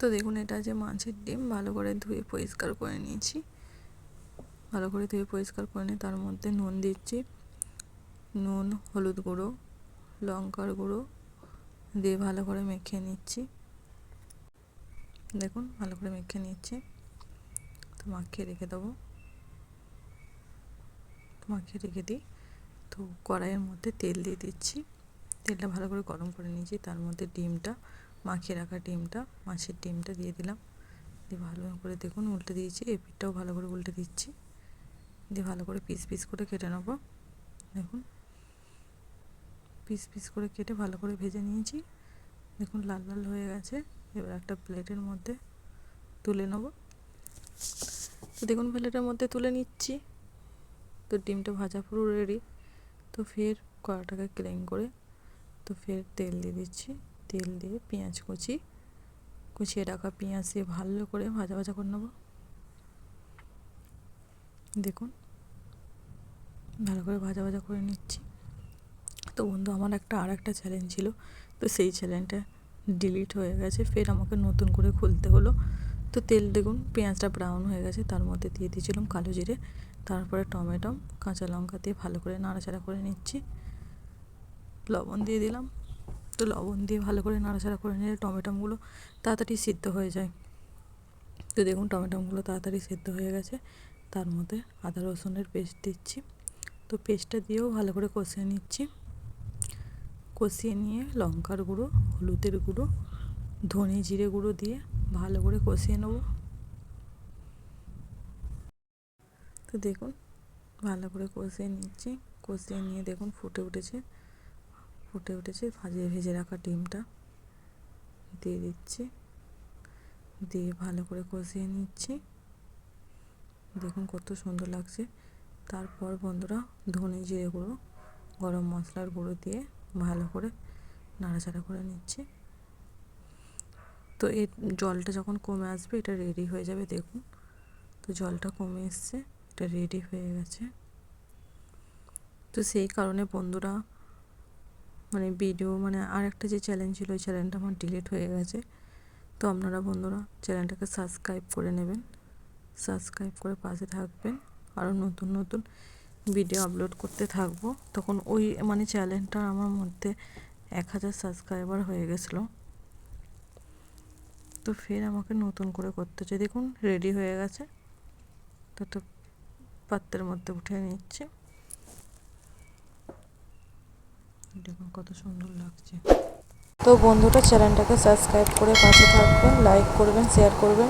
তো দেখুন, এটা যে মাছের ডিম, ভালো করে ধুয়ে পরিষ্কার করে নিয়েছি। ভালো করে ধুয়ে পরিষ্কার করে নিয়ে তার মধ্যে নুন দিচ্ছি। নুন, হলুদ গুঁড়ো, লঙ্কার গুঁড়ো দিয়ে ভালো করে মেখে নিচ্ছি। দেখুন, ভালো করে মেখে নিচ্ছি। তো মাখিয়ে রেখে দেবো। মাখিয়ে রেখে দিই। তো কড়াইয়ের মধ্যে তেল দিয়ে দিচ্ছি। তেলটা ভালো করে গরম করে নিয়েছি। তার মধ্যে ডিমটা মাখিয়ে রাখা ডিমটা, মাছের ডিমটা দিয়ে দিলাম। দিয়ে ভালো করে দেখুন, উল্টে দিয়েছি, এই পিঠটাও ভালো করে উল্টে দিচ্ছি। দিয়ে ভালো করে পিস পিস করে কেটে নেব। দেখুন, পিস পিস করে কেটে ভালো করে ভেজে নিয়েছি। দেখুন, লাল লাল হয়ে গেছে। এবার একটা প্লেটের মধ্যে তুলে নেব। তো দেখুন, প্লেটের মধ্যে তুলে নিচ্ছি। তো ডিমটা ভাজা পুরো রেডি তো ফের কড়াটাকে ক্লিন করে, তো ফের তেল দিয়ে দিচ্ছি। তেল দিয়ে পেঁয়াজ কুচি। কুচিয়ে রাখা পেঁয়াজ দিয়ে ভালো করে ভাজা ভাজা করে নেব। দেখুন, ভালো করে ভাজা ভাজা করে নিচ্ছি। তো বন্ধু, আমার একটা আর একটা চ্যালেঞ্জ ছিল। তো সেই চ্যালেঞ্জটা ডিলিট হয়ে গেছে। ফের আমাকে নতুন করে খুলতে হলো। তো তেল দেখুন, পেঁয়াজটা ব্রাউন হয়ে গেছে। তার মধ্যে দিয়ে দিয়েছিলাম কালো জিরে। তারপরে টমেটো, কাঁচা লঙ্কা দিয়ে ভালো করে নাড়াচাড়া করে নিচ্ছি। লবণ দিয়ে দিলাম। তো লবণ দিয়ে ভালো করে নাড়াচাড়া করে নিলে টমেটোগুলো তাড়াতাড়ি সিদ্ধ হয়ে যায়। তো দেখুন টমেটোগুলো তাড়াতাড়ি সিদ্ধ হয়ে গেছে। তার মধ্যে আদা রসুনের পেস্ট দিচ্ছি। তো পেস্টটা দিয়েও ভালো করে কষিয়ে নিচ্ছি। কষিয়ে নিয়ে লঙ্কার গুঁড়ো, হলুদের গুঁড়ো, ধনে জিরে গুঁড়ো দিয়ে ভালো করে কষিয়ে নেব। তো দেখুন ভালো করে কষিয়ে নিচ্ছি। কষিয়ে নিয়ে দেখুন ফুটে উঠেছে। ফুটে উঠেছে। ভাজিয়ে ভেজে রাখা ডিমটা। দিয়ে দিচ্ছি। দিয়ে ভালো করে কষিয়ে নিচ্ছি। দেখুন কত সুন্দর লাগছে। তারপর বন্ধুরা ধনে জিরে গুঁড়ো, গরম মশলার গুঁড়ো দিয়ে ভালো করে নাড়াচাড়া করে নিচ্ছি। তো এই জলটা যখন কমে আসবে, এটা রেডি হয়ে যাবে, দেখুন। তো জলটা কমে এসছে, এটা রেডি হয়ে গেছে। তো সেই কারণে বন্ধুরা মানে ভিডিও মানে আর একটা যে চ্যালেঞ্জ ছিল, ওই চ্যানেলটা আমার ডিলিট হয়ে গেছে। তো আপনারা বন্ধুরা চ্যানেলটাকে সাবস্ক্রাইব করে নেবেন। সাবস্ক্রাইব করে পাশে থাকবেন। আরও নতুন নতুন ভিডিও আপলোড করতে থাকব। তখন ওই মানে চ্যানেলটা আমার মধ্যে এক হাজার সাবস্ক্রাইবার হয়ে গেছিল। তো ফের আমাকে নতুন করে করতে হচ্ছে। দেখুন রেডি হয়ে গেছে। তো পাত্রের মধ্যে উঠে নিচ্ছে। দেখুন কত সুন্দর লাগছে। তো বন্ধুটা চ্যানেলটাকে সাবস্ক্রাইব করে পাশে থাকবেন, লাইক করবেন, শেয়ার করবেন।